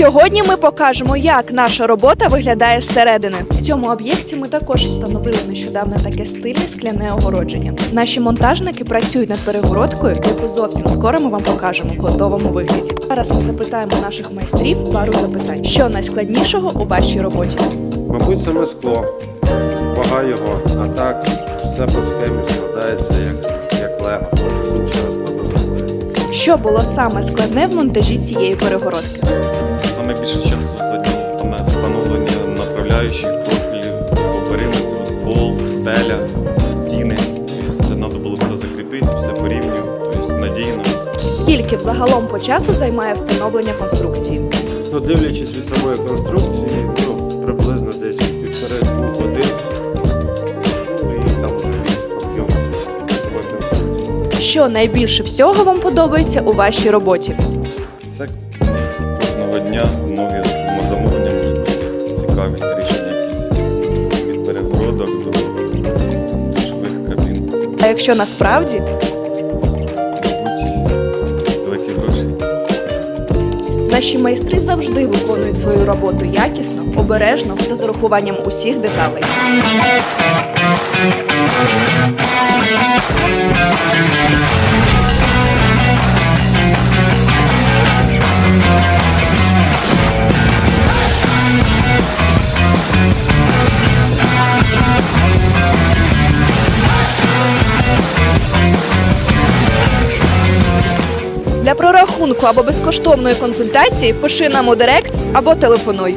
Сьогодні ми покажемо, як наша робота виглядає зсередини. В цьому об'єкті ми також встановили нещодавно таке стильне скляне огородження. Наші монтажники працюють над перегородкою, яку зовсім скоро ми вам покажемо в готовому вигляді. Зараз ми запитаємо наших майстрів пару запитань, що найскладнішого у вашій роботі. Мабуть, саме скло. Вага його, а так все по схемі складається як, як лего. Нічого складного. Що було саме складне в монтажі цієї перегородки? Профілів по периметру, пол, стеля, стіни. Тобто це треба було все закріпити, все порівню, тобто надійно. Скільки взагалом по часу займає встановлення конструкції? Ну, дивлячись від самої конструкції, ну, приблизно десь півтори-двох годин. Ну, і там. Що найбільше всього вам подобається у вашій роботі? Це кожного дня якщо насправді великі гроші. наші майстри завжди виконують свою роботу якісно, обережно та з урахуванням усіх деталей. Для прорахунку або безкоштовної консультації пиши нам у директ або телефонуй.